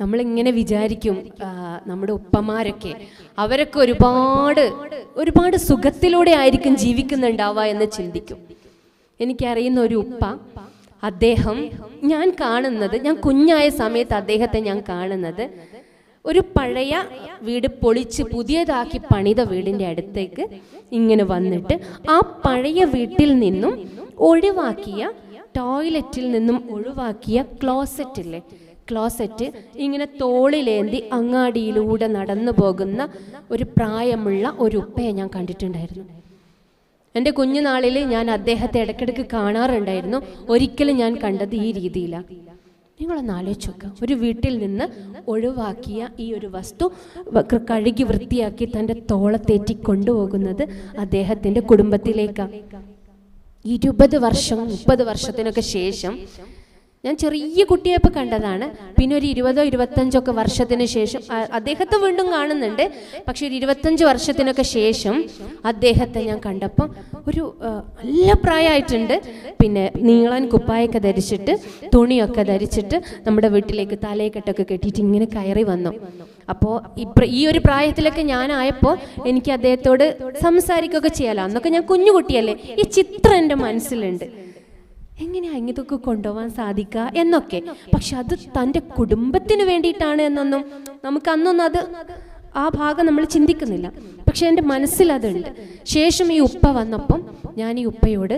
നമ്മളിങ്ങനെ വിചാരിക്കും നമ്മുടെ ഉപ്പമാരൊക്കെ അവരൊക്കെ ഒരുപാട് ഒരുപാട് സുഖത്തിലൂടെ ആയിരിക്കും ജീവിക്കുന്നുണ്ടാവുക എന്ന് ചിന്തിക്കും. എനിക്കറിയുന്ന ഒരു ഉപ്പ അദ്ദേഹം ഞാൻ കാണുന്നത് ഞാൻ കുഞ്ഞായ സമയത്ത് അദ്ദേഹത്തെ ഞാൻ കാണുന്നത് ഒരു പഴയ വീട് പൊളിച്ച് പുതിയതാക്കി പണിത വീടിന്റെ അടുത്തേക്ക് ഇങ്ങനെ വന്നിട്ട് ആ പഴയ വീട്ടിൽ നിന്നും ഒഴിവാക്കിയ ടോയ്ലറ്റിൽ നിന്നും ഒഴിവാക്കിയ ക്ലോസറ്റ് ഇല്ലേ ക്ലോസറ്റ് ഇങ്ങനെ തോളിലേന്തി അങ്ങാടിയിലൂടെ നടന്നു പോകുന്ന ഒരു പ്രായമുള്ള ഒരു ഉപ്പയെ ഞാൻ കണ്ടിട്ടുണ്ടായിരുന്നു. എന്റെ കുഞ്ഞുനാളിൽ ഞാൻ അദ്ദേഹത്തെ ഇടയ്ക്കിടയ്ക്ക് കാണാറുണ്ടായിരുന്നു. ഒരിക്കലും ഞാൻ കണ്ടത് ഈ രീതിയിലാണ് നിങ്ങളൊന്ന് ആലോചിച്ച് നോക്കുക ഒരു വീട്ടിൽ നിന്ന് ഒഴിവാക്കിയ ഈ ഒരു വസ്തു കഴുകി വൃത്തിയാക്കി തന്റെ തോളത്തേറ്റി കൊണ്ടുപോകുന്നത് അദ്ദേഹത്തിന്റെ കുടുംബത്തിലേക്കാണ് ഇരുപത് വർഷം മുപ്പത് വർഷത്തിനൊക്കെ ശേഷം ഞാൻ ചെറിയ കുട്ടിയപ്പോൾ കണ്ടതാണ്. പിന്നെ ഒരു ഇരുപതോ ഇരുപത്തഞ്ചോ ഒക്കെ വർഷത്തിന് ശേഷം അദ്ദേഹത്തെ വീണ്ടും കാണുന്നുണ്ട്. പക്ഷെ ഒരു ഇരുപത്തഞ്ച് വർഷത്തിനൊക്കെ ശേഷം അദ്ദേഹത്തെ ഞാൻ കണ്ടപ്പം ഒരു നല്ല പ്രായമായിട്ടുണ്ട്. പിന്നെ നീളൻ കുപ്പായൊക്കെ ധരിച്ചിട്ട് തുണിയൊക്കെ ധരിച്ചിട്ട് നമ്മുടെ വീട്ടിലേക്ക് തലയെക്കെട്ടൊക്കെ കെട്ടിയിട്ട് ഇങ്ങനെ കയറി വന്നു. അപ്പോൾ ഇപ്പം ഈ ഒരു പ്രായത്തിലൊക്കെ ഞാനായപ്പോൾ എനിക്ക് അദ്ദേഹത്തോട് സംസാരിക്കുകയൊക്കെ ചെയ്യാലോ. അന്നൊക്കെ ഞാൻ കുഞ്ഞുകുട്ടിയല്ലേ? ഈ ചിത്രം എന്റെ മനസ്സിലുണ്ട്. എങ്ങനെയാ ഇങ്ങനത്തൊക്കെ കൊണ്ടുപോകാൻ സാധിക്കുക എന്നൊക്കെ. പക്ഷെ അത് തന്റെ കുടുംബത്തിന് വേണ്ടിയിട്ടാണ് എന്നൊന്നും നമുക്ക് അന്നൊന്നും അത് ആ ഭാഗം നമ്മൾ ചിന്തിക്കുന്നില്ല. പക്ഷെ എന്റെ മനസ്സിൽ അതുണ്ട്. ശേഷം ഈ ഉപ്പ വന്നപ്പം ഞാൻ ഈ ഉപ്പയോട്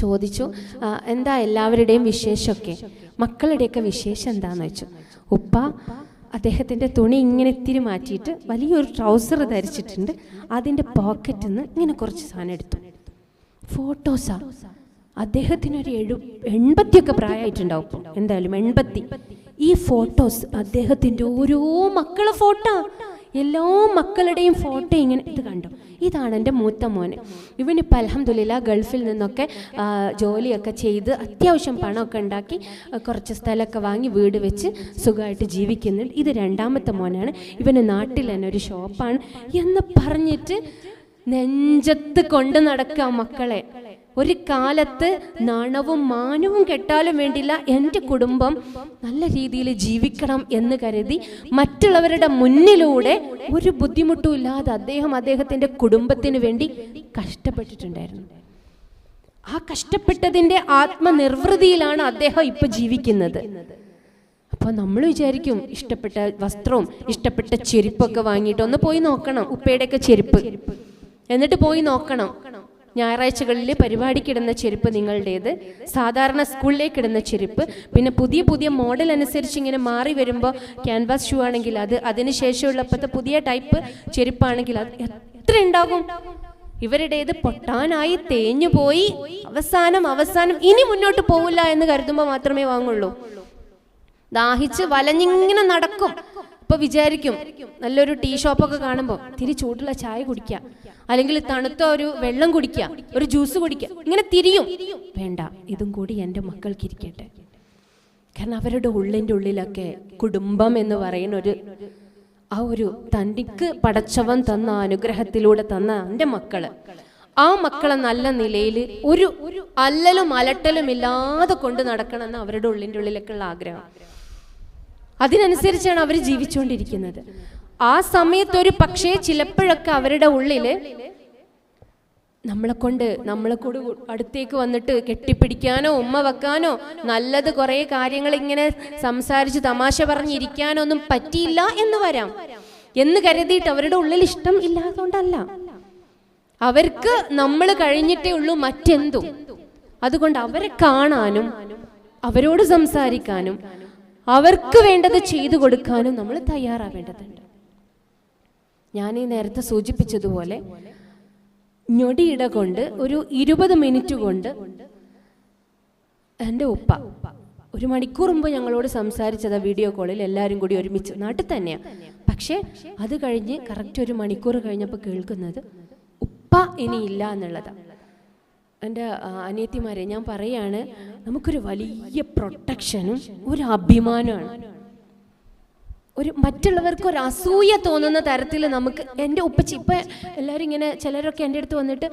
ചോദിച്ചു എന്താ എല്ലാവരുടെയും വിശേഷമൊക്കെ? മക്കളുടെയൊക്കെ വിശേഷം എന്താന്ന് വെച്ചു? ഉപ്പ അദ്ദേഹത്തിന്റെ തുണി ഇങ്ങനെ ഇത്തിരി മാറ്റിയിട്ട് വലിയൊരു ട്രൗസർ ധരിച്ചിട്ടുണ്ട്. അതിന്റെ പോക്കറ്റിൽ നിന്ന് ഇങ്ങനെ കുറച്ച് സാധനം എടുത്തു. ഫോട്ടോസാ? അദ്ദേഹത്തിന് ഒരു എഴു എൺപത്തിയൊക്കെ പ്രായമായിട്ടുണ്ടാവും എന്തായാലും എൺപത്തി. ഈ ഫോട്ടോസ് അദ്ദേഹത്തിന്റെ ഓരോ മക്കളെ ഫോട്ടോ. എല്ലാ മക്കളുടെയും ഫോട്ടോ ഇങ്ങനെ ഇത് കണ്ടു. ഇതാണ് എന്റെ മൂത്ത മോന്. ഇവനിപ്പോൾ അലഹമില്ല ഗൾഫിൽ നിന്നൊക്കെ ജോലിയൊക്കെ ചെയ്ത് അത്യാവശ്യം പണമൊക്കെ ഉണ്ടാക്കി കുറച്ച് സ്ഥലമൊക്കെ വാങ്ങി വീട് വെച്ച് സുഖമായിട്ട് ജീവിക്കുന്നുണ്ട്. ഇത് രണ്ടാമത്തെ മോനാണ്. ഇവന് നാട്ടിൽ തന്നെ ഒരു ഷോപ്പാണ്. എന്ന് പറഞ്ഞിട്ട് നെഞ്ചത്ത് കൊണ്ട് നടക്കുക മക്കളെ. ഒരു കാലത്ത് നാണവും മാനവും കെട്ടാലും വേണ്ടില്ല എന്റെ കുടുംബം നല്ല രീതിയിൽ ജീവിക്കണം എന്ന് കരുതി മറ്റുള്ളവരുടെ മുന്നിലൂടെ ഒരു ബുദ്ധിമുട്ടും ഇല്ലാതെ അദ്ദേഹം അദ്ദേഹത്തിന്റെ കുടുംബത്തിന് വേണ്ടി കഷ്ടപ്പെട്ടിട്ടുണ്ടായിരുന്നു. ആ കഷ്ടപ്പെട്ടതിന്റെ ആത്മനിർവൃതിയിലാണ് അദ്ദേഹം ഇപ്പൊ ജീവിക്കുന്നത്. അപ്പോൾ നമ്മൾ വിചാരിക്കും ഇഷ്ടപ്പെട്ട വസ്ത്രവും ഇഷ്ടപ്പെട്ട ചെരുപ്പൊക്കെ വാങ്ങിയിട്ട് ഒന്ന് പോയി നോക്കണം ഉപ്പയുടെയൊക്കെ ചെരുപ്പ്. എന്നിട്ട് പോയി നോക്കണം. ഞായറാഴ്ചകളിൽ പരിപാടിക്കിടുന്ന ചെരുപ്പ് നിങ്ങളുടേത്? സാധാരണ സ്കൂളിലേക്ക് ഇടുന്ന ചെരുപ്പ്. പിന്നെ പുതിയ പുതിയ മോഡൽ അനുസരിച്ച് ഇങ്ങനെ മാറി വരുമ്പോൾ ക്യാൻവാസ് ഷൂ ആണെങ്കിൽ അത് അതിനുശേഷമുള്ള അപ്പോഴത്തെ പുതിയ ടൈപ്പ് ചെരുപ്പാണെങ്കിൽ അത് എത്ര ഉണ്ടാകും ഇവരുടേത് പൊട്ടാനായി തേഞ്ഞു പോയി. അവസാനം അവസാനം ഇനി മുന്നോട്ട് പോവില്ല എന്ന് കരുതുമ്പോൾ മാത്രമേ വാങ്ങുള്ളൂ. ദാഹിച്ച് വലഞ്ഞിങ്ങനെ നടക്കും. ഇപ്പൊ വിചാരിക്കും നല്ലൊരു ടീ ഷോപ്പൊക്കെ കാണുമ്പോൾ തിരി ചൂടുള്ള ചായ കുടിക്കുക അല്ലെങ്കിൽ തണുത്ത ഒരു വെള്ളം കുടിക്കുക ഒരു ജ്യൂസ് കുടിക്കുക ഇങ്ങനെ തിരിയും. വേണ്ട ഇതും കൂടി എന്റെ മക്കൾക്ക് ഇരിക്കട്ടെ കാരണം അവരുടെ ഉള്ളിന്റെ ഉള്ളിലൊക്കെ കുടുംബം എന്ന് പറയുന്ന ഒരു ആ ഒരു തനിക്ക് പടച്ചവൻ തന്ന അനുഗ്രഹത്തിലൂടെ തന്ന എന്റെ മക്കൾ. ആ മക്കളെ നല്ല നിലയിൽ ഒരു അല്ലലും അലട്ടലും ഇല്ലാതെ കൊണ്ട് നടക്കണമെന്ന് അവരുടെ ഉള്ളിന്റെ ഉള്ളിലൊക്കെയുള്ള ആഗ്രഹം. അതിനനുസരിച്ചാണ് അവർ ജീവിച്ചുകൊണ്ടിരിക്കുന്നത്. ആ സമയത്ത് ഒരു പക്ഷേ ചിലപ്പോഴൊക്കെ അവരുടെ ഉള്ളിൽ നമ്മളെ കൊണ്ട് നമ്മളെ കൂടെ അടുത്തേക്ക് വന്നിട്ട് കെട്ടിപ്പിടിക്കാനോ ഉമ്മ വെക്കാനോ നല്ലത് കുറേ കാര്യങ്ങൾ ഇങ്ങനെ സംസാരിച്ച് തമാശ പറഞ്ഞിരിക്കാനോ ഒന്നും പറ്റിയില്ല എന്ന് വരാം. എന്ന് കരുതിയിട്ട് അവരുടെ ഉള്ളിൽ ഇഷ്ടം ഇല്ലാത്തതുകൊണ്ടല്ല. അവർക്ക് നമ്മൾ കഴിഞ്ഞിട്ടേ ഉള്ളൂ മറ്റെന്തും. അതുകൊണ്ട് അവരെ കാണാനും അവരോട് സംസാരിക്കാനും അവർക്ക് വേണ്ടത് ചെയ്തു കൊടുക്കാനും നമ്മൾ തയ്യാറാവേണ്ടതുണ്ട്. ഞാൻ ഈ നേരത്തെ സൂചിപ്പിച്ചതുപോലെ ഞൊടിയിട കൊണ്ട് ഒരു ഇരുപത് മിനിറ്റ് കൊണ്ട് എന്റെ ഉപ്പ ഒരു മണിക്കൂർ മുമ്പ് ഞങ്ങളോട് സംസാരിച്ചത് വീഡിയോ കോളിൽ എല്ലാവരും കൂടി ഒരുമിച്ച്. നാട്ടിൽ തന്നെയാണ് പക്ഷേ അത് കഴിഞ്ഞ് കറക്റ്റ് ഒരു മണിക്കൂർ കഴിഞ്ഞപ്പോൾ കേൾക്കുന്നത് ഉപ്പ ഇനിയില്ല എന്നുള്ളതാണ് എന്റെ അനിയത്തിമാരെ ഞാൻ പറയാണ് നമുക്കൊരു വലിയ പ്രൊട്ടക്ഷനും ഒരു അഭിമാനമാണ് ഒരു മറ്റുള്ളവർക്ക് ഒരു അസൂയ തോന്നുന്ന തരത്തിൽ നമുക്ക് എന്റെ ഉപ്പച്ചി ഇപ്പം എല്ലാവരും ഇങ്ങനെ ചിലരൊക്കെ എന്റെ അടുത്ത് വന്നിട്ട്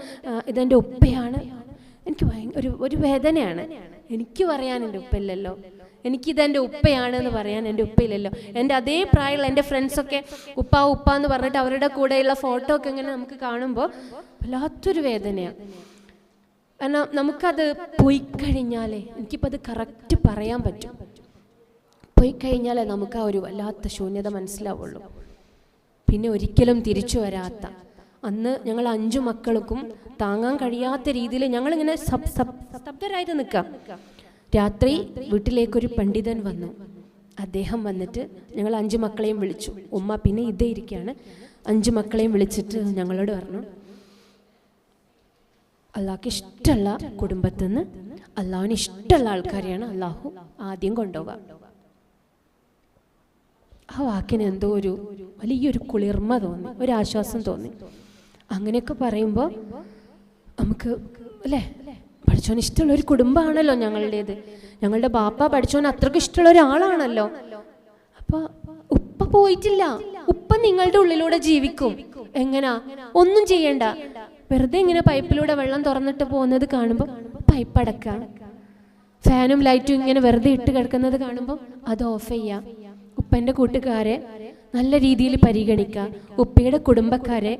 ഇതെന്റെ ഉപ്പയാണ്. എനിക്ക് ഒരു ഒരു വേദനയാണ്. എനിക്ക് പറയാൻ എന്റെ ഉപ്പയില്ലല്ലോ. എനിക്കിത് എന്റെ ഉപ്പയാണ് എന്ന് പറയാൻ എന്റെ ഉപ്പയില്ലല്ലോ. എന്റെ അതേ പ്രായമുള്ള എന്റെ ഫ്രണ്ട്സൊക്കെ ഉപ്പ ഉപ്പ എന്ന് പറഞ്ഞിട്ട് അവരുടെ കൂടെയുള്ള ഫോട്ടോ ഒക്കെ ഇങ്ങനെ നമുക്ക് കാണുമ്പോൾ വല്ലാത്തൊരു വേദനയാണ് കാരണം നമുക്കത് പോയി കഴിഞ്ഞാലേ എനിക്കിപ്പോൾ അത് കറക്റ്റ് പറയാൻ പറ്റും. പോയി കഴിഞ്ഞാലേ നമുക്ക് ആ ഒരു വല്ലാത്ത ശൂന്യത മനസ്സിലാവുള്ളൂ. പിന്നെ ഒരിക്കലും തിരിച്ചു വരാത്ത. അന്ന് ഞങ്ങൾ അഞ്ചു മക്കൾക്കും താങ്ങാൻ കഴിയാത്ത രീതിയിൽ ഞങ്ങൾ ഇങ്ങനെ സബ് സ്തബ്ധരായിട്ട് നിൽക്കാം രാത്രി വീട്ടിലേക്കൊരു പണ്ഡിതൻ വന്നു. അദ്ദേഹം വന്നിട്ട് ഞങ്ങൾ അഞ്ചു മക്കളെയും വിളിച്ചു. ഉമ്മ പിന്നെ ഇതേ ഇരിക്കുകയാണ്. അഞ്ചു മക്കളെയും വിളിച്ചിട്ട് ഞങ്ങളോട് പറഞ്ഞു അള്ളാഹ്ക്ക് ഇഷ്ടമുള്ള കുടുംബത്തിൽ നിന്ന് അള്ളാഹുവിന് ഇഷ്ടമുള്ള ആൾക്കാരെയാണ് അള്ളാഹു ആദ്യം കൊണ്ടുപോവുക. ആ വാക്കിന് എന്തോ ഒരു വലിയൊരു കുളിർമ തോന്നി ഒരു ആശ്വാസം തോന്നി. അങ്ങനെയൊക്കെ പറയുമ്പോൾ നമുക്ക് അല്ലേ? പഠിച്ചോൻ ഇഷ്ടമുള്ള ഒരു കുടുംബമാണല്ലോ ഞങ്ങളുടേത്. ഞങ്ങളുടെ ബാപ്പ പഠിച്ചോൻ അത്രയ്ക്ക് ഇഷ്ടമുള്ള ഒരാളാണല്ലോ അപ്പൊ ഉപ്പ പോയിട്ടില്ല. ഉപ്പ നിങ്ങളുടെ ഉള്ളിലൂടെ ജീവിക്കും. എങ്ങനാ? ഒന്നും ചെയ്യണ്ട. വെറുതെ ഇങ്ങനെ പൈപ്പിലൂടെ വെള്ളം തുറന്നിട്ട് പോകുന്നത് കാണുമ്പോൾ പൈപ്പ് അടക്കാം ഫാനും ലൈറ്റും ഇങ്ങനെ വെറുതെ ഇട്ട് കിടക്കുന്നത് കാണുമ്പോൾ അത് ഓഫ് ചെയ്യാം. ഉപ്പന്റെ കൂട്ടുകാരെ നല്ല രീതിയിൽ പരിഗണിക്കുക ഉപ്പയുടെ കുടുംബക്കാരെ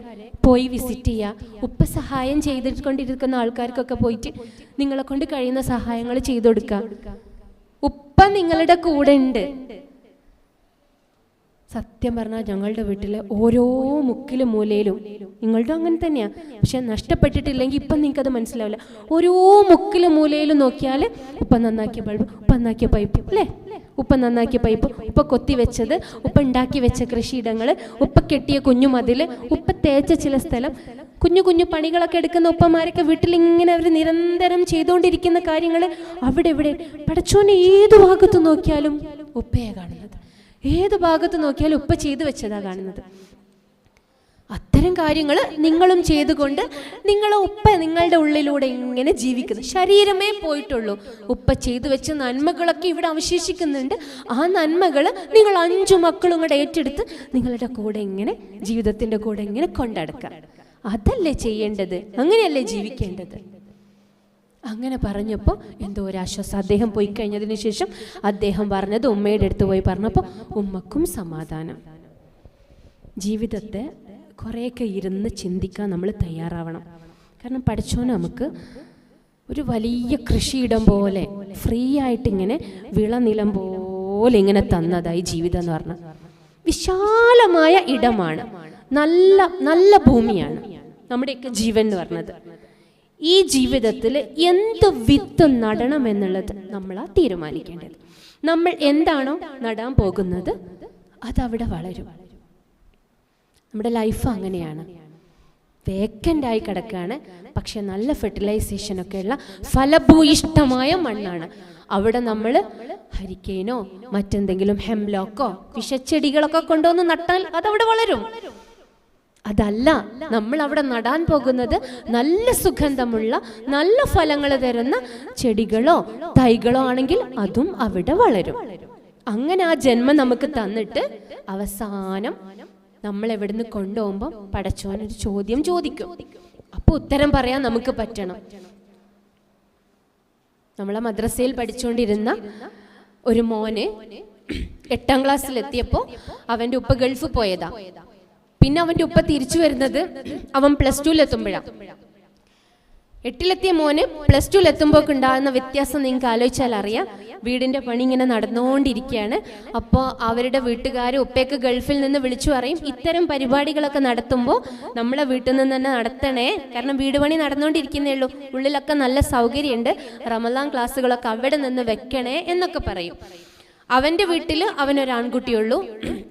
പോയി വിസിറ്റ് ചെയ്യുക ഉപ്പ സഹായം ചെയ്തുകൊണ്ടിരിക്കുന്ന ആൾക്കാർക്കൊക്കെ പോയിട്ട് നിങ്ങളെ കൊണ്ട് കഴിയുന്ന സഹായങ്ങൾ ചെയ്തു കൊടുക്കുക ഉപ്പ നിങ്ങളുടെ കൂടെ ഉണ്ട്. സത്യം പറഞ്ഞാൽ ഞങ്ങളുടെ വീട്ടിലെ ഓരോ മുക്കിലും മൂലയിലും നിങ്ങളുടെ അങ്ങനെ തന്നെയാ. പക്ഷെ നഷ്ടപ്പെട്ടിട്ടില്ലെങ്കിൽ ഇപ്പം നിങ്ങൾക്കത് മനസ്സിലാവില്ല. ഓരോ മുക്കിലും മൂലയിലും നോക്കിയാൽ ഉപ്പ നന്നാക്കിയ ബൾബ് നന്നാക്കിയ പൈപ്പ് അല്ലേ? ഉപ്പ നന്നാക്കിയ പൈപ്പ് ഉപ്പ കൊത്തി വെച്ചത് ഉപ്പ ഉണ്ടാക്കി വെച്ച കൃഷിയിടങ്ങൾ ഉപ്പ കെട്ടിയ കുഞ്ഞു മതിൽ ഉപ്പ തേച്ച ചില സ്ഥലം കുഞ്ഞു കുഞ്ഞു പണികളൊക്കെ എടുക്കുന്ന ഉപ്പമാരൊക്കെ വീട്ടിൽ ഇങ്ങനെ അവർ നിരന്തരം ചെയ്തുകൊണ്ടിരിക്കുന്ന കാര്യങ്ങൾ അവിടെ ഇവിടെ. പടച്ചോനെ ഏത് ഭാഗത്ത് നോക്കിയാലും ഉപ്പയെ കാണുന്നത്. ഏത് ഭാഗത്ത് നോക്കിയാലും ഉപ്പ ചെയ്തു വെച്ചതാ കാണുന്നത്. അത്തരം കാര്യങ്ങൾ നിങ്ങളും ചെയ്തുകൊണ്ട് നിങ്ങളെ ഉപ്പ നിങ്ങളുടെ ഉള്ളിലൂടെ ഇങ്ങനെ ജീവിക്കുന്നു. ശരീരമേ പോയിട്ടുള്ളൂ. ഉപ്പ ചെയ്തു വെച്ച നന്മകളൊക്കെ ഇവിടെ അവശേഷിക്കുന്നുണ്ട്. ആ നന്മകൾ നിങ്ങൾ അഞ്ചു മക്കളും കൂടെ ഏറ്റെടുത്ത് നിങ്ങളുടെ കൂടെ ഇങ്ങനെ ജീവിതത്തിന്റെ കൂടെ ഇങ്ങനെ കൊണ്ടടക്കുക. അതല്ലേ ചെയ്യേണ്ടത്? അങ്ങനെയല്ലേ ജീവിക്കേണ്ടത്? അങ്ങനെ പറഞ്ഞപ്പോൾ എന്തോ ഒരു ആശ്വാസം. അദ്ദേഹം പോയി കഴിഞ്ഞതിന് ശേഷം അദ്ദേഹം പറഞ്ഞത് ഉമ്മയുടെ അടുത്ത് പോയി പറഞ്ഞപ്പോൾ ഉമ്മക്കും സമാധാനം. ജീവിതത്തെ കുറേയൊക്കെ ഇരുന്ന് ചിന്തിക്കാൻ നമ്മൾ തയ്യാറാവണം. കാരണം പഠിച്ചോന് നമുക്ക് ഒരു വലിയ കൃഷിയിടം പോലെ ഫ്രീ ആയിട്ട് ഇങ്ങനെ വിളനിലം പോലെ ഇങ്ങനെ തന്നതായി ജീവിതം എന്ന് പറഞ്ഞാൽ വിശാലമായ ഇടമാണ്. നല്ല നല്ല ഭൂമിയാണ് നമ്മുടെയൊക്കെ ജീവൻ എന്ന് പറഞ്ഞത്. ഈ ജീവിതത്തിൽ എന്ത് വിത്ത് നടണം എന്നുള്ളത് നമ്മളാ തീരുമാനിക്കേണ്ടത്. നമ്മൾ എന്താണോ നടാൻ പോകുന്നത് അതവിടെ വളരും. നമ്മുടെ ലൈഫ് അങ്ങനെയാണ്. വേക്കന്റ് ആയി കിടക്കുകയാണ്. പക്ഷെ നല്ല ഫെർട്ടിലൈസേഷൻ ഒക്കെയുള്ള ഫലഭൂയിഷ്ടമായ മണ്ണാണ്. അവിടെ നമ്മൾ ഹരിക്കേനോ മറ്റെന്തെങ്കിലും ഹെംലോക്കോ വിഷച്ചെടികളൊക്കെ കൊണ്ടുവന്ന് നട്ടാൽ അതവിടെ വളരും. അതല്ല നമ്മൾ അവിടെ നടാൻ പോകുന്നത് നല്ല സുഗന്ധമുള്ള നല്ല ഫലങ്ങൾ തരുന്ന ചെടികളോ തൈകളോ ആണെങ്കിൽ അതും അവിടെ വളരും. അങ്ങനെ ആ ജന്മം നമുക്ക് തന്നിട്ട് അവസാനം നമ്മൾ എവിടുന്ന് കൊണ്ടുപോകുമ്പോൾ പടച്ചോൻ ഒരു ചോദ്യം ചോദിക്കും. അപ്പൊ ഉത്തരം പറയാൻ നമുക്ക് പറ്റണം. നമ്മളെ മദ്രസയിൽ പഠിച്ചുകൊണ്ടിരുന്ന ഒരു മോന് എട്ടാം ക്ലാസ്സിൽ എത്തിയപ്പോൾ അവന്റെ ഉപ്പ ഗൾഫ് പോയതാ. പിന്നെ അവന്റെ ഉപ്പ തിരിച്ചു വരുന്നത് അവൻ പ്ലസ് ടുവിൽ എത്തുമ്പോഴാണ് എട്ടിലെത്തിയ മോന് പ്ലസ് ടുവിൽ എത്തുമ്പോൾ ഉണ്ടാകുന്ന വ്യത്യാസം നിങ്ങൾക്ക് ആലോചിച്ചാൽ അറിയാം. വീടിന്റെ പണി ഇങ്ങനെ നടന്നുകൊണ്ടിരിക്കുകയാണ്. അപ്പോൾ അവരുടെ വീട്ടുകാർ ഉപ്പയൊക്കെ ഗൾഫിൽ നിന്ന് വിളിച്ചു പറയും ഇത്തരം പരിപാടികളൊക്കെ നടത്തുമ്പോൾ നമ്മളെ വീട്ടിൽ നിന്ന് തന്നെ നടത്തണേ. കാരണം വീട് പണി നടന്നുകൊണ്ടിരിക്കുന്നേ ഉള്ളൂ. ഉള്ളിലൊക്കെ നല്ല സൗകര്യമുണ്ട്. റമദാൻ ക്ലാസ്സുകളൊക്കെ അവിടെ നിന്ന് വെക്കണേ എന്നൊക്കെ പറയും. അവന്റെ വീട്ടിൽ അവനൊരു ആൺകുട്ടിയുള്ളൂ.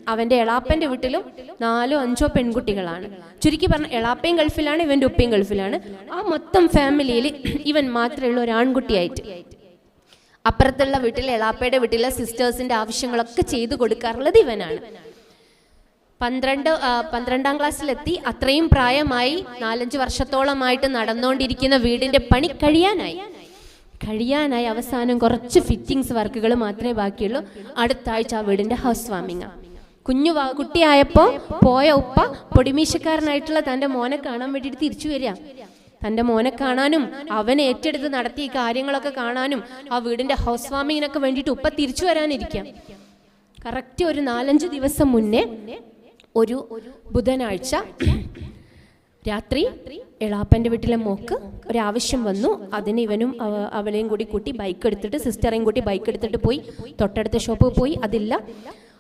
അവന്റെ എളാപ്പന്റെ വീട്ടിലും നാലോ അഞ്ചോ പെൺകുട്ടികളാണ്. ചുരുക്കി പറഞ്ഞ എളാപ്പയും ഗൾഫിലാണ് ഇവന്റെ ഉപ്പയും ഗൾഫിലാണ്. ആ മൊത്തം ഫാമിലിയിൽ ഇവൻ മാത്രമേ ഉള്ളൂ ഒരു ആൺകുട്ടിയായിട്ട്. അപ്പുറത്തുള്ള വീട്ടിലെ എളാപ്പയുടെ വീട്ടിലെ സിസ്റ്റേഴ്സിന്റെ ആവശ്യങ്ങളൊക്കെ ചെയ്തു കൊടുക്കാറുള്ളത് ഇവനാണ്. പന്ത്രണ്ട് പന്ത്രണ്ടാം ക്ലാസ്സിലെത്തി. അത്രയും പ്രായമായി നാലഞ്ച് വർഷത്തോളമായിട്ട് നടന്നുകൊണ്ടിരിക്കുന്ന വീടിന്റെ പണി കഴിയാനായി. കഴിയാനായി അവസാനം കുറച്ച് ഫിറ്റിങ്സ് വർക്കുകൾ മാത്രമേ ബാക്കിയുള്ളൂ. അടുത്ത ആഴ്ച ആ വീടിന്റെ ഹൗസ് വാമിങ് കുഞ്ഞു കുട്ടിയായപ്പോൾ കുട്ടിയായപ്പോ പോയ ഉപ്പ പൊടിമീശക്കാരനായിട്ടുള്ള തന്റെ മോനെ കാണാൻ വേണ്ടിയിട്ട് തിരിച്ചു വരിക. തന്റെ മോനെ കാണാനും അവൻ ഏറ്റെടുത്ത് നടത്തിയ കാര്യങ്ങളൊക്കെ കാണാനും ആ വീടിന്റെ ഹൗസ് വാമിങ്ങിനൊക്കെ വേണ്ടിയിട്ട് ഉപ്പ തിരിച്ചു വരാനിരിക്കാം. കറക്റ്റ് ഒരു നാലഞ്ച് ദിവസം മുന്നേ ഒരു ബുധനാഴ്ച രാത്രി എളാപ്പന്റെ വീട്ടിലെ മോക്ക് ഒരാവശ്യം വന്നു. അതിന് ഇവനും അവ- അവളെയും കൂടി കൂട്ടി ബൈക്ക് എടുത്തിട്ട് സിസ്റ്ററേയും കൂട്ടി ബൈക്ക് എടുത്തിട്ട് പോയി. തൊട്ടടുത്ത ഷോപ്പിൽ പോയി. അതില്ല.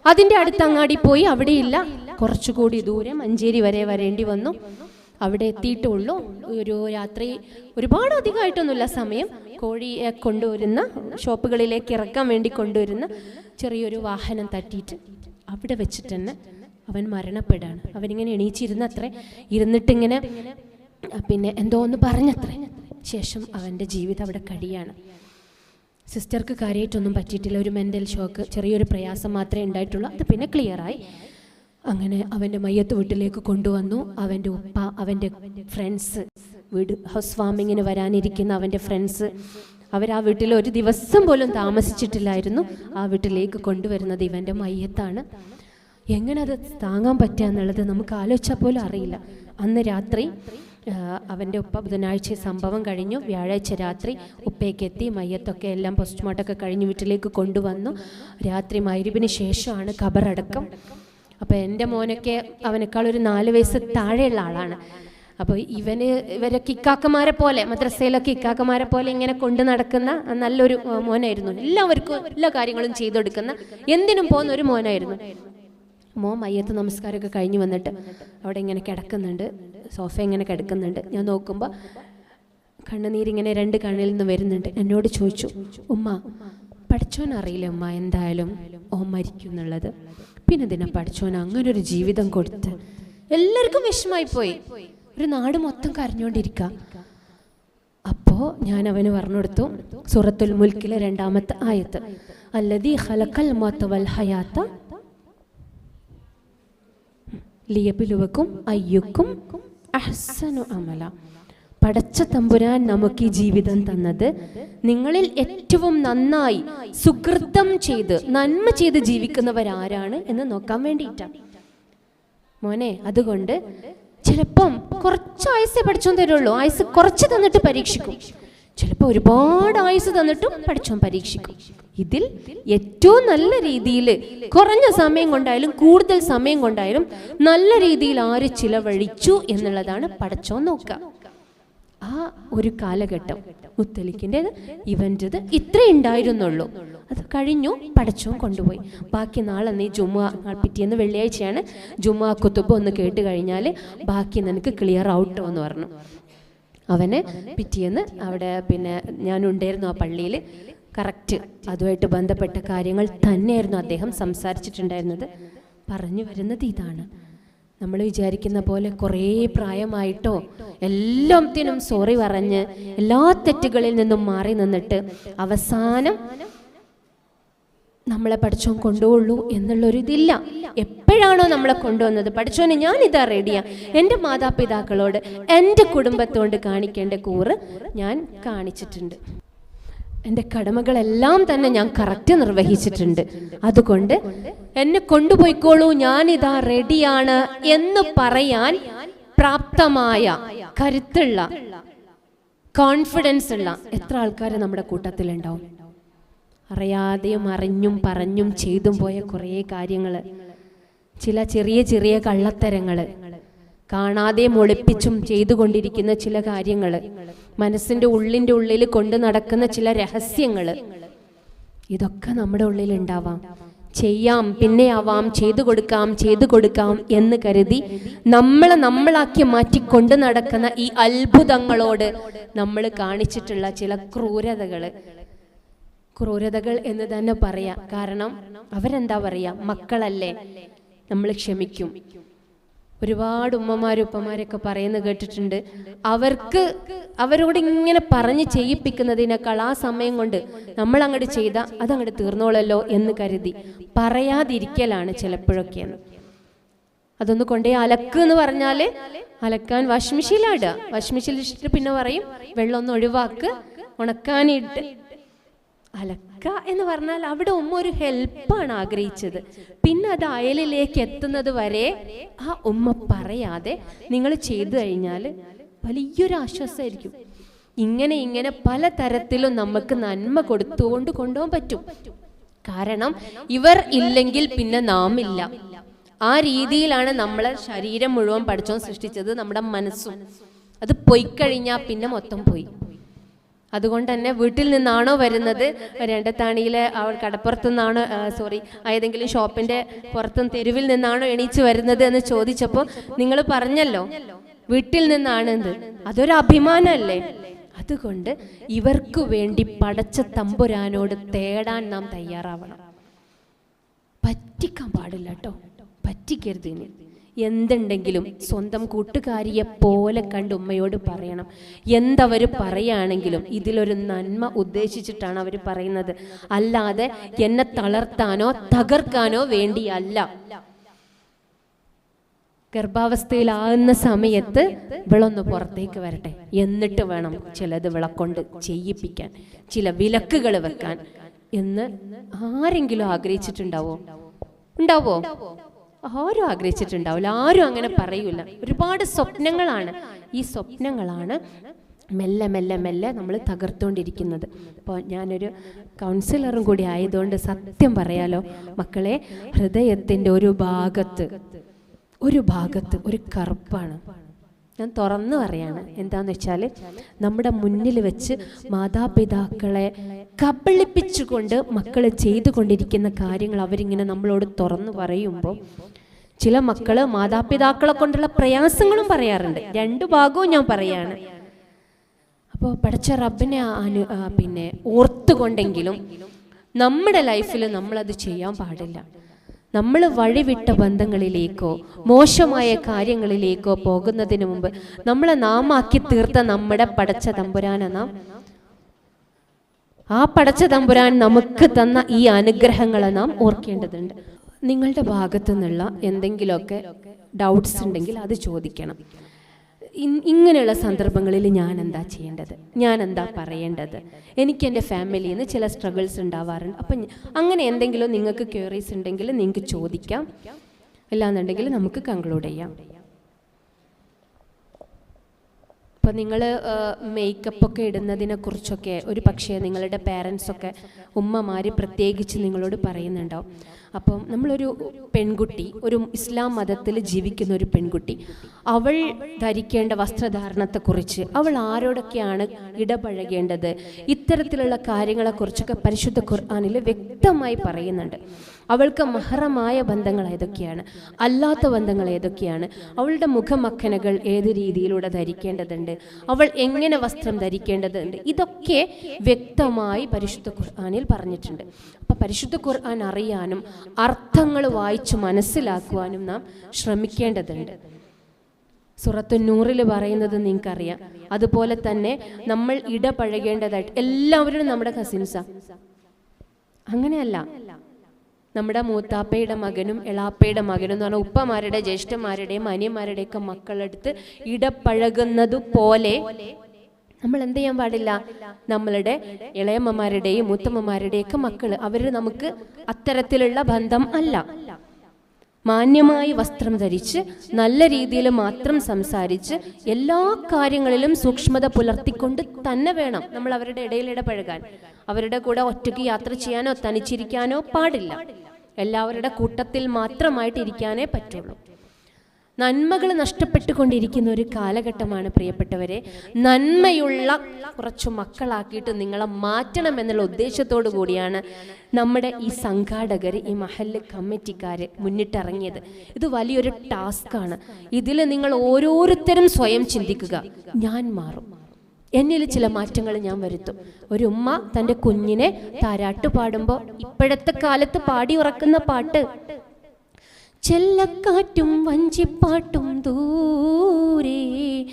അതിന്റെ അടുത്ത അങ്ങാടി പോയി. അവിടെ ഇല്ല കുറച്ചുകൂടി ദൂരെ മഞ്ചേരി വരെ വരേണ്ടി വന്നു. അവിടെ എത്തിയിട്ടുള്ളൂ. ഒരു രാത്രി ഒരുപാട് അധികമായിട്ടൊന്നുമില്ല. സമയം. കോഴിയെ കൊണ്ടുവരുന്ന ഷോപ്പുകളിലേക്ക് ഇറക്കാൻ വേണ്ടി കൊണ്ടുവരുന്ന ചെറിയൊരു വാഹനം തട്ടിയിട്ട് അവിടെ വെച്ചിട്ട് തന്നെ അവൻ മരണപ്പെടാണ്. അവനിങ്ങനെ എണീച്ചിരുന്നത്രേ. ഇരുന്നിട്ടിങ്ങനെ പിന്നെ എന്തോ ഒന്ന് പറഞ്ഞത്രേ. ശേഷം അവന്റെ ജീവിതം അവിടെ കടിയാണ്. സിസ്റ്റർക്ക് കാര്യമായിട്ടൊന്നും പറ്റിയിട്ടില്ല. ഒരു മെന്റൽ ഷോക്ക് ചെറിയൊരു പ്രയാസം മാത്രമേ ഉണ്ടായിട്ടുള്ളൂ. അത് പിന്നെ ക്ലിയറായി അങ്ങനെ അവന്റെ മയ്യത്ത് വീട്ടിലേക്ക് കൊണ്ടുവന്നു. അവന്റെ ഉപ്പ അവന്റെ ഫ്രണ്ട്സ് വീട് ഹൗസ് വാമിങ്ങിന് വരാനിരിക്കുന്ന അവന്റെ ഫ്രണ്ട്സ് അവർ ആ വീട്ടിൽ ഒരു ദിവസം പോലും താമസിച്ചിട്ടില്ലായിരുന്നു. ആ വീട്ടിലേക്ക് കൊണ്ടുവരുന്നത് ഇവന്റെ മയ്യത്താണ്. എങ്ങനെ അത് താങ്ങാൻ പറ്റുക എന്നുള്ളത് നമുക്ക് ആലോചിച്ചാൽ പോലും അറിയില്ല. അന്ന് രാത്രി അവന്റെ ഉപ്പ ബുധനാഴ്ച സംഭവം കഴിഞ്ഞു. വ്യാഴാഴ്ച രാത്രി ഉപ്പയ്ക്കെത്തി മയ്യത്തൊക്കെ എല്ലാം പോസ്റ്റ്മോർട്ടമൊക്കെ കഴിഞ്ഞ് വീട്ടിലേക്ക് കൊണ്ടുവന്നു. രാത്രി മൈരുവിന് ശേഷമാണ് ഖബറടക്കം അപ്പോൾ എന്റെ മോനൊക്കെ അവനേക്കാൾ ഒരു നാല് വയസ്സ് താഴെയുള്ള ആളാണ്. അപ്പോൾ ഇവന് ഇവരൊക്കെ ഇക്കാക്കമാരെ പോലെ മദ്രസയിലൊക്കെ ഇക്കാക്കമാരെ പോലെ ഇങ്ങനെ കൊണ്ട് നടക്കുന്ന നല്ലൊരു മോനായിരുന്നു. എല്ലാവർക്കും എല്ലാ കാര്യങ്ങളും ചെയ്തു കൊടുക്കുന്ന എന്തിനും പോകുന്ന ഒരു മോനായിരുന്നു. മോ മയ്യത്ത് നമസ്കാരമൊക്കെ കഴിഞ്ഞ് വന്നിട്ട് അവിടെ ഇങ്ങനെ കിടക്കുന്നുണ്ട്. സോഫ ഇങ്ങനെ കിടക്കുന്നുണ്ട്. ഞാൻ നോക്കുമ്പോൾ കണ്ണുനീരിങ്ങനെ രണ്ട് കണ്ണിൽ നിന്ന് വരുന്നുണ്ട്. എന്നോട് ചോദിച്ചു ഉമ്മ പഠിച്ചോൻ അറിയില്ല ഉമ്മ എന്തായാലും? ഓ മരിക്കും എന്നുള്ളത്. പിന്നെ ഇതിനെ പഠിച്ചോൻ അങ്ങനെ ഒരു ജീവിതം കൊടുത്ത്? എല്ലാവർക്കും വിഷമായി പോയി. ഒരു നാട് മൊത്തം കരഞ്ഞുകൊണ്ടിരിക്കുക അപ്പോ ഞാൻ അവന് പറഞ്ഞു കൊടുത്തു സുറത്തുൽ മുൽക്കിലെ രണ്ടാമത്തെ ആയത്ത് അല്ലതി ഹലക്കൽ മൗത വൽ ഹയാത്ത ലിയബിലുവക്കും അയ്യുക്കും അഹ്സനു അമല. പടച്ച തമ്പുരാൻ നമുക്ക് ഈ ജീവിതം തന്നത് നിങ്ങളിൽ ഏറ്റവും നന്നായി സുഹൃത്തം ചെയ്ത് നന്മ ചെയ്ത് ജീവിക്കുന്നവരാരാണ് എന്ന് നോക്കാൻ വേണ്ടിയിട്ടാണ് മോനെ അതുകൊണ്ട് ചിലപ്പം കുറച്ച് ആയുസേ പഠിച്ചോൻ തരുള്ളൂ ആയുസ് കുറച്ച് തന്നിട്ട് പരീക്ഷിക്കും. ചിലപ്പോൾ ഒരുപാട് ആയുസ് തന്നിട്ടും പഠിച്ചോൻ പരീക്ഷിക്കും. ഇതിൽ ഏറ്റവും നല്ല രീതിയിൽ കുറഞ്ഞ സമയം കൊണ്ടായാലും കൂടുതൽ സമയം കൊണ്ടായാലും നല്ല രീതിയിൽ ആര് ചിലവഴിച്ചു എന്നുള്ളതാണ് പഠിച്ചോൻ നോക്കുക. ആ ഒരു കാലഘട്ടം മുത്തലിക്കിന്റെത് ഇവന്റെത് ഇത്രേ ഉണ്ടായിരുന്നുള്ളൂ. അത് കഴിഞ്ഞു പഠിച്ചോൻ കൊണ്ടുപോയി. ബാക്കി നാളെ നീ ജുമാ പിറ്റേന്ന് വെള്ളിയാഴ്ചയാണ് ജുമാ കുത്തുബ് ഒന്ന് കേട്ട് കഴിഞ്ഞാൽ ബാക്കി നിനക്ക് ക്ലിയർ ഔട്ടോ എന്ന് പറഞ്ഞു. അവന് പിറ്റിയെന്ന് അവിടെ പിന്നെ ഞാൻ ഉണ്ടായിരുന്നു ആ പള്ളിയിൽ കറക്റ്റ് അതുമായിട്ട് ബന്ധപ്പെട്ട കാര്യങ്ങൾ തന്നെയായിരുന്നു അദ്ദേഹം സംസാരിച്ചിട്ടുണ്ടായിരുന്നത്. പറഞ്ഞു വരുന്നത് ഇതാണ്. നമ്മൾ വിചാരിക്കുന്ന പോലെ കുറേ പ്രായമായിട്ടോ എല്ലാത്തിനും സോറി പറഞ്ഞ് എല്ലാ തെറ്റുകളിൽ നിന്നും മാറി നിന്നിട്ട് അവസാനം നമ്മളെ പഠിച്ചോൻ കൊണ്ടുപോകുള്ളൂ എന്നുള്ളൊരു ഇതില്ല എപ്പോഴാണോ നമ്മളെ കൊണ്ടുവന്നത്? പഠിച്ചോനെ ഞാൻ ഇതാ റെഡിയാ എന്റെ മാതാപിതാക്കളോട് എന്റെ കുടുംബത്തോട് കാണിക്കേണ്ട കൂറ് ഞാൻ കാണിച്ചിട്ടുണ്ട്. എന്റെ കടമകളെല്ലാം തന്നെ ഞാൻ കറക്റ്റ് നിർവഹിച്ചിട്ടുണ്ട്. അതുകൊണ്ട് എന്നെ കൊണ്ടുപോയിക്കോളൂ ഞാനിതാ റെഡിയാണ് എന്ന് പറയാൻ പ്രാപ്തമായ കരുത്തുള്ള കോൺഫിഡൻസ് ഉള്ള എത്ര ആൾക്കാർ നമ്മുടെ കൂട്ടത്തിലുണ്ടാവും? അറിയാതെയും അറിഞ്ഞും പറഞ്ഞും ചെയ്തും പോയ കുറേ കാര്യങ്ങൾ ചില ചെറിയ ചെറിയ കള്ളത്തരങ്ങൾ കാണാതെ മുളിപ്പിച്ചും ചെയ്തുകൊണ്ടിരിക്കുന്ന ചില കാര്യങ്ങൾ മനസ്സിന്റെ ഉള്ളിന്റെ ഉള്ളിൽ കൊണ്ടു നടക്കുന്ന ചില രഹസ്യങ്ങൾ ഇതൊക്കെ നമ്മുടെ ഉള്ളിൽ ഉണ്ടാവാം ചെയ്യാം പിന്നെ ആവാം ചെയ്തു കൊടുക്കാം ചെയ്തു കൊടുക്കാം എന്ന് കരുതി നമ്മളെ നമ്മളാക്കി മാറ്റി നടക്കുന്ന ഈ അത്ഭുതങ്ങളോട് നമ്മൾ കാണിച്ചിട്ടുള്ള ചില ക്രൂരതകൾ ക്രൂരതകൾ എന്ന് തന്നെ പറയാം. കാരണം അവരെന്താ പറയാ? മക്കളല്ലേ. നമ്മൾ ക്ഷമിക്കും. ഒരുപാട് ഉമ്മമാരും ഉപ്പമാരൊക്കെ പറയുന്നത് കേട്ടിട്ടുണ്ട്. അവർക്ക് അവരോട് ഇങ്ങനെ പറഞ്ഞ് ചെയ്യിപ്പിക്കുന്നതിനേക്കാൾ ആ സമയം കൊണ്ട് നമ്മൾ അങ്ങോട്ട് ചെയ്ത അതങ്ങോട്ട് തീർന്നോളല്ലോ എന്ന് കരുതി. പറയാതിരിക്കലാണ് ചിലപ്പോഴൊക്കെ അതൊന്ന് കൊണ്ടേ അലക്ക് എന്ന് പറഞ്ഞാൽ അലക്കാൻ വാഷിംഗ് മെഷീനിലാടുക വാഷിംഗ് മെഷീനിൽ പിന്നെ പറയും വെള്ളം ഒന്ന് ഒഴിവാക്ക് ഉണക്കാനിട്ട്. അലക്ക എന്ന് പറഞ്ഞാൽ അവിടെ ഉമ്മ ഒരു ഹെൽപ്പാണ് ആഗ്രഹിച്ചത്. പിന്നെ അത് അയലിലേക്ക് എത്തുന്നത് വരെ ആ ഉമ്മ പറയാതെ നിങ്ങൾ ചെയ്തു കഴിഞ്ഞാൽ വലിയൊരു ആശ്വാസമായിരിക്കും. ഇങ്ങനെ ഇങ്ങനെ പല തരത്തിലും നമുക്ക് നന്മ കൊടുത്തുകൊണ്ട് കൊണ്ടുപോകാൻ പറ്റും. കാരണം ഇവർ ഇല്ലെങ്കിൽ പിന്നെ നാം ഇല്ല ആ രീതിയിലാണ് നമ്മളെ ശരീരം മുഴുവൻ പഠിച്ചോ സൃഷ്ടിച്ചത് നമ്മുടെ മനസ്സും. അത് പൊയ്ക്കഴിഞ്ഞാൽ പിന്നെ മൊത്തം പോയി. അതുകൊണ്ട് തന്നെ വീട്ടിൽ നിന്നാണോ വരുന്നത്? രണ്ടത്താണിയിലെ അവൾ കടപ്പുറത്തു നിന്നാണോ സോറി ഏതെങ്കിലും ഷോപ്പിന്റെ പുറത്തും തെരുവിൽ നിന്നാണോ എണീച്ച് വരുന്നത് എന്ന് ചോദിച്ചപ്പോൾ നിങ്ങൾ പറഞ്ഞല്ലോ വീട്ടിൽ നിന്നാണ് എന്ത്? അതൊരു അഭിമാനമല്ലേ? അതുകൊണ്ട് ഇവർക്ക് വേണ്ടി പടച്ച തമ്പുരാനോട് തേടാൻ നാം തയ്യാറാവണം. പറ്റിക്കാൻ പാടില്ല കേട്ടോ പറ്റിക്കരുത് ഇനി. എന്തുണ്ടെങ്കിലും സ്വന്തം കൂട്ടുകാരിയെ പോലെ കണ്ട് ഉമ്മയോട് പറയണം. എന്തവർ പറയുകയാണെങ്കിലും ഇതിലൊരു നന്മ ഉദ്ദേശിച്ചിട്ടാണ് അവർ പറയുന്നത്. അല്ലാതെ എന്നെ തളർത്താനോ തകർക്കാനോ വേണ്ടിയല്ല. ഗർഭാവസ്ഥയിലാകുന്ന സമയത്ത് ഇവളൊന്ന് പുറത്തേക്ക് വരട്ടെ. എന്നിട്ട് വേണം ചിലത് വിളക്കൊണ്ട് ചെയ്യിപ്പിക്കാൻ ചില വിലക്കുകൾ വെക്കാൻ എന്ന് ആരെങ്കിലും ആഗ്രഹിച്ചിട്ടുണ്ടാവോ? ഉണ്ടാവോ? ആരും ആഗ്രഹിച്ചിട്ടുണ്ടാവില്ല ആരും അങ്ങനെ പറയൂല. ഒരുപാട് സ്വപ്നങ്ങളാണ്. ഈ സ്വപ്നങ്ങളാണ് മെല്ലെ മെല്ലെ മെല്ലെ നമ്മൾ തകർത്തുകൊണ്ടിരിക്കുന്നത് അപ്പോൾ ഞാനൊരു കൗൺസിലറും കൂടി ആയതുകൊണ്ട് സത്യം പറയാലോ മക്കളെ ഹൃദയത്തിന്റെ ഒരു ഭാഗത്ത് ഒരു ഭാഗത്ത് ഒരു കറുപ്പാണ്. ഞാൻ തുറന്നു പറയാണ്. എന്താന്ന് വെച്ചാൽ നമ്മുടെ മുന്നിൽ വെച്ച് മാതാപിതാക്കളെ കബളിപ്പിച്ചുകൊണ്ട് മക്കൾ ചെയ്തുകൊണ്ടിരിക്കുന്ന കാര്യങ്ങൾ അവരിങ്ങനെ നമ്മളോട് തുറന്നു പറയുമ്പോൾ ചില മക്കൾ മാതാപിതാക്കളെ കൊണ്ടുള്ള പ്രയാസങ്ങളും പറയാറുണ്ട്. രണ്ടു ഭാഗവും ഞാൻ പറയാണ്. അപ്പോൾ പഠിച്ച റബ്ബിനെ അനു പിന്നെ ഓർത്തുകൊണ്ടെങ്കിലും നമ്മുടെ ലൈഫിൽ നമ്മളത് ചെയ്യാൻ പാടില്ല. നമ്മൾ വഴിവിട്ട ബന്ധങ്ങളിലേക്കോ മോശമായ കാര്യങ്ങളിലേക്കോ പോകുന്നതിന് മുമ്പ് നമ്മളെ നാമാക്കി തീർത്ത നമ്മുടെ പടച്ച തമ്പുരാനെ ആ പടച്ച തമ്പുരാൻ നമുക്ക് തന്ന ഈ അനുഗ്രഹങ്ങളെ നാം ഓർക്കേണ്ടതുണ്ട്. നിങ്ങളുടെ ഭാഗത്തു നിന്നുള്ള എന്തെങ്കിലുമൊക്കെ ഡൗട്ട്സ് ഉണ്ടെങ്കിൽ അത് ചോദിക്കണം. ഇങ്ങനെയുള്ള സന്ദർഭങ്ങളിൽ ഞാൻ എന്താ ചെയ്യേണ്ടത്? ഞാൻ എന്താ പറയേണ്ടത്? എനിക്ക് എന്റെ ഫാമിലിയിൽ നിന്ന് ചില സ്ട്രഗിൾസ് ഉണ്ടാവാറുണ്ട്. അപ്പം അങ്ങനെ എന്തെങ്കിലും നിങ്ങൾക്ക് ക്യൂറീസ് ഉണ്ടെങ്കിൽ നിങ്ങൾക്ക് ചോദിക്കാം. അല്ലാന്നുണ്ടെങ്കിൽ നമുക്ക് കൺക്ലൂഡ് ചെയ്യാം. ഇപ്പം നിങ്ങൾ മേക്കപ്പൊക്കെ ഇടുന്നതിനെ കുറിച്ചൊക്കെ ഒരു പക്ഷേ നിങ്ങളുടെ പേരൻസൊക്കെ ഉമ്മമാർ പ്രത്യേകിച്ച് നിങ്ങളോട് പറയുന്നുണ്ടാവും. അപ്പം നമ്മളൊരു പെൺകുട്ടി ഒരു ഇസ്ലാം മതത്തിൽ ജീവിക്കുന്ന ഒരു പെൺകുട്ടി അവൾ ധരിക്കേണ്ട വസ്ത്രധാരണത്തെക്കുറിച്ച് അവൾ ആരോടൊക്കെയാണ് ഇടപഴകേണ്ടത്? ഇത്തരത്തിലുള്ള കാര്യങ്ങളെക്കുറിച്ചൊക്കെ പരിശുദ്ധ ഖുർആാനിൽ വ്യക്തമായി പറയുന്നുണ്ട്. അവൾക്ക് മഹറമായ ബന്ധങ്ങൾ ഏതൊക്കെയാണ്? അല്ലാത്ത ബന്ധങ്ങൾ ഏതൊക്കെയാണ്? അവളുടെ മുഖമക്കനകൾ ഏത് രീതിയിലൂടെ ധരിക്കേണ്ടതുണ്ട്? അവൾ എങ്ങനെ വസ്ത്രം ധരിക്കേണ്ടതുണ്ട്? ഇതൊക്കെ വ്യക്തമായി പരിശുദ്ധ ഖുർആാനിൽ പറഞ്ഞിട്ടുണ്ട്. അപ്പം പരിശുദ്ധ ഖുർആൻ അറിയാനും അർത്ഥങ്ങൾ വായിച്ചു മനസ്സിലാക്കുവാനും നാം ശ്രമിക്കേണ്ടതുണ്ട്. സുറത്തു നൂറിൽ പറയുന്നത് നിങ്ങൾക്കറിയാം. അതുപോലെ തന്നെ നമ്മൾ ഇടപഴകേണ്ടതായിട്ട് എല്ലാവരും നമ്മുടെ കസിൻസാ അങ്ങനെയല്ല. നമ്മുടെ മൂത്താപ്പയുടെ മകനും എളാപ്പയുടെ മകനും എന്ന് പറഞ്ഞാൽ ഉപ്പമാരുടെ ജ്യേഷ്ഠന്മാരുടെയും അനിയന്മാരുടെയൊക്കെ മക്കളെടുത്ത് ഇടപഴകുന്നതുപോലെ നമ്മൾ എന്ത് ചെയ്യാൻ പാടില്ല? നമ്മളുടെ ഇളയമ്മമാരുടെയും മൂത്തമ്മമാരുടെയൊക്കെ മക്കൾ അവർ നമുക്ക് അത്തരത്തിലുള്ള ബന്ധം അല്ല. മാന്യമായി വസ്ത്രം ധരിച്ച് നല്ല രീതിയിൽ മാത്രം സംസാരിച്ച് എല്ലാ കാര്യങ്ങളിലും സൂക്ഷ്മത പുലർത്തിക്കൊണ്ട് തന്നെ വേണം നമ്മൾ അവരുടെ ഇടയിൽ ഇടപഴകാൻ. അവരുടെ കൂടെ ഒറ്റയ്ക്ക് യാത്ര ചെയ്യാനോ തനിച്ചിരിക്കാനോ പാടില്ല. എല്ലാവരുടെ കൂട്ടത്തിൽ മാത്രമായിട്ട് ഇരിക്കാനേ പറ്റുള്ളൂ. നന്മകൾ നഷ്ടപ്പെട്ടുകൊണ്ടിരിക്കുന്ന ഒരു കാലഘട്ടമാണ് പ്രിയപ്പെട്ടവരെ. നന്മയുള്ള കുറച്ചു മക്കളാക്കിയിട്ട് നിങ്ങളെ മാറ്റണം എന്നുള്ള ഉദ്ദേശത്തോടു കൂടിയാണ് നമ്മുടെ ഈ സംഘാടകർ ഈ മഹല്ല് കമ്മിറ്റിക്കാർ മുന്നിട്ടിറങ്ങിയത്. ഇത് വലിയൊരു ടാസ്ക് ആണ് ഇതിൽ നിങ്ങൾ ഓരോരുത്തരും സ്വയം ചിന്തിക്കുക. ഞാൻ മാറും. എന്നിൽ ചില മാറ്റങ്ങൾ ഞാൻ വരുത്തും. ഒരു ഉമ്മ തന്റെ കുഞ്ഞിനെ താരാട്ട് പാടുമ്പോൾ ഇപ്പോഴത്തെ കാലത്ത് പാടി ഉറക്കുന്ന പാട്ട്. ചെല്ലക്കാറ്റും വഞ്ചിപ്പാട്ടും ദൂരെ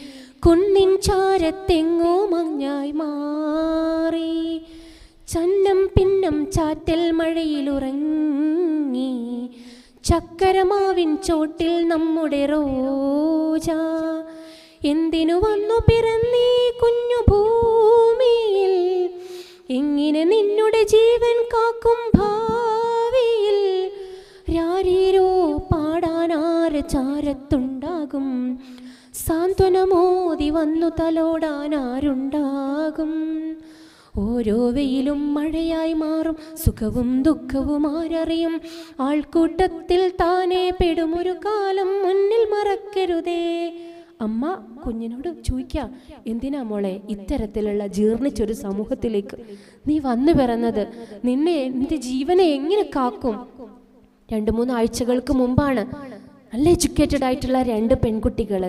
കുന്നിൻ ചാരത്തെങ്ങോ മഞ്ഞായി മാറി. ചന്നം പിന്നം ചാറ്റൽ മഴയിലുറങ്ങി ചക്കരമാവിൻ ചോട്ടിൽ നമ്മുടെ റോജ. എന്തിനു വന്നു പിറന്നീ കുഞ്ഞു ഭൂമിയിൽ? എങ്ങനെ നിന്നുടെ ജീവൻ കാക്കും ഭാവിയിൽ? രാരീരോ പാടാനാറ് ചാരത്തുണ്ടാകും? സാന്ത്വനമോതി വന്നു തലോടാനാരുണ്ടാകും? ഓരോ വെയിലും മഴയായി മാറും സുഖവും ദുഃഖവും ആരറിയും? ആൾക്കൂട്ടത്തിൽ താനേ പെടുമൊരു കാലം മുന്നിൽ മറക്കരുതേ. അമ്മ കുഞ്ഞിനോട് ചോദിക്കുക എന്തിനാ മോളെ ഇത്തരത്തിലുള്ള ജീർണിച്ചൊരു സമൂഹത്തിലേക്ക് നീ വന്നു പിറന്നത്? നിന്നെ നിന്റെ ജീവനെ എങ്ങനെ കാക്കും? രണ്ട് മൂന്ന് ആഴ്ചകൾക്ക് മുമ്പാണ് നല്ല എഡ്യൂക്കേറ്റഡ് ആയിട്ടുള്ള രണ്ട് പെൺകുട്ടികൾ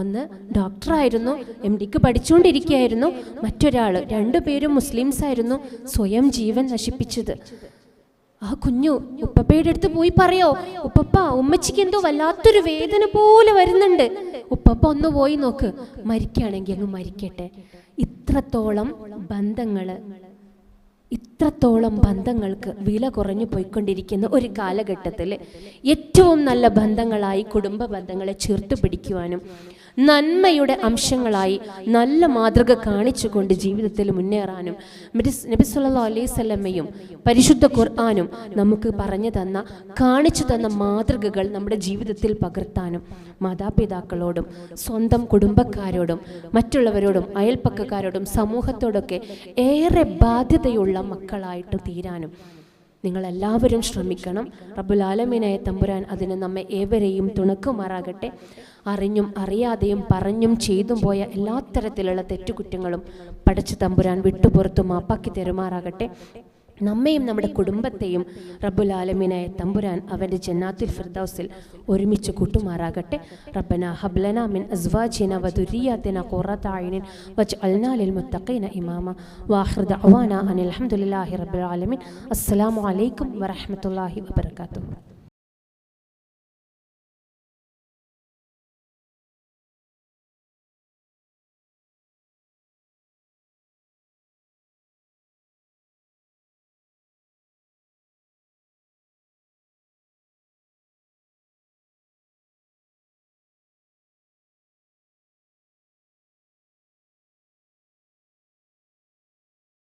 ഒന്ന് ഡോക്ടറായിരുന്നു എം ഡിക്ക് പഠിച്ചുകൊണ്ടിരിക്കുകയായിരുന്നു മറ്റൊരാൾ രണ്ടുപേരും മുസ്ലിംസ് ആയിരുന്നു സ്വയം ജീവൻ നശിപ്പിച്ചത്. ആ കുഞ്ഞു ഉപ്പപ്പയുടെ അടുത്ത് പോയി പറയോ ഉപ്പപ്പ ഉമ്മച്ചിക്ക് എന്തോ വല്ലാത്തൊരു വേദന പോലെ വരുന്നുണ്ട്. ഉപ്പപ്പ ഒന്ന് പോയി നോക്ക്. മരിക്കുകയാണെങ്കിൽ അങ്ങ് മരിക്കട്ടെ. ഇത്രത്തോളം ബന്ധങ്ങൾ. ഇത്രത്തോളം ബന്ധങ്ങൾക്ക് വില കുറഞ്ഞു പോയിക്കൊണ്ടിരിക്കുന്ന ഒരു കാലഘട്ടത്തിൽ ഏറ്റവും നല്ല ബന്ധങ്ങളായി കുടുംബ ബന്ധങ്ങളെ ചേർത്ത് പിടിക്കുവാനും നന്മയുടെ അംശങ്ങളായി നല്ല മാതൃക കാണിച്ചുകൊണ്ട് ജീവിതത്തിൽ മുന്നേറാനും മിസ്- നബി സല്ലല്ലാഹു അലൈഹി സ്വലമ്മയും പരിശുദ്ധ ഖുർആാനും നമുക്ക് പറഞ്ഞു തന്ന കാണിച്ചു തന്ന മാതൃകകൾ നമ്മുടെ ജീവിതത്തിൽ പകർത്താനും മാതാപിതാക്കളോടും സ്വന്തം കുടുംബക്കാരോടും മറ്റുള്ളവരോടും അയൽപ്പക്കക്കാരോടും സമൂഹത്തോടൊക്കെ ഏറെ ബാധ്യതയുള്ള മക്കളായിട്ട് തീരാനും. നിങ്ങളെല്ലാവരും ശ്രമിക്കണം. റബ്ബുൽ ആലമീനായ തമ്പുരാൻ അതിന് നമ്മെ ഏവരെയും തുണക്കുമാറാകട്ടെ. അറിഞ്ഞും അറിയാതെയും പറഞ്ഞും ചെയ്തും പോയ എല്ലാ തരത്തിലുള്ള തെറ്റുകുറ്റങ്ങളും പഠിച്ച് തമ്പുരാൻ വിട്ടുപുറത്തും മാപ്പാക്കി തെരുമാറാകട്ടെ. നമ്മയും നമ്മുടെ കുടുംബത്തെയും റബ്ബുൽ ആലമീനായ തമ്പുരാൻ അവന്റെ ജന്നാത്തുൽ ഫിർദൗസിൽ ഒരുമിച്ച് കൂട്ടുമാറാകട്ടെ. റബ്ബന ഹബ്ലന മിൻ അസ്വാജിന വദുരിയാത്തിന ഖുറത വച്ച് അൽനാലിൽ ലിൽ മുത്തഖീന ഇമാമ. വാഹൃദ ദഅവാന അനിൽ ഹംദുലില്ലാഹി റബ്ബിൽ ആലമീൻ. അസ്സലാമു അലൈക്കും വറഹ്മത്തുള്ളാഹി വബറകാതുഹു.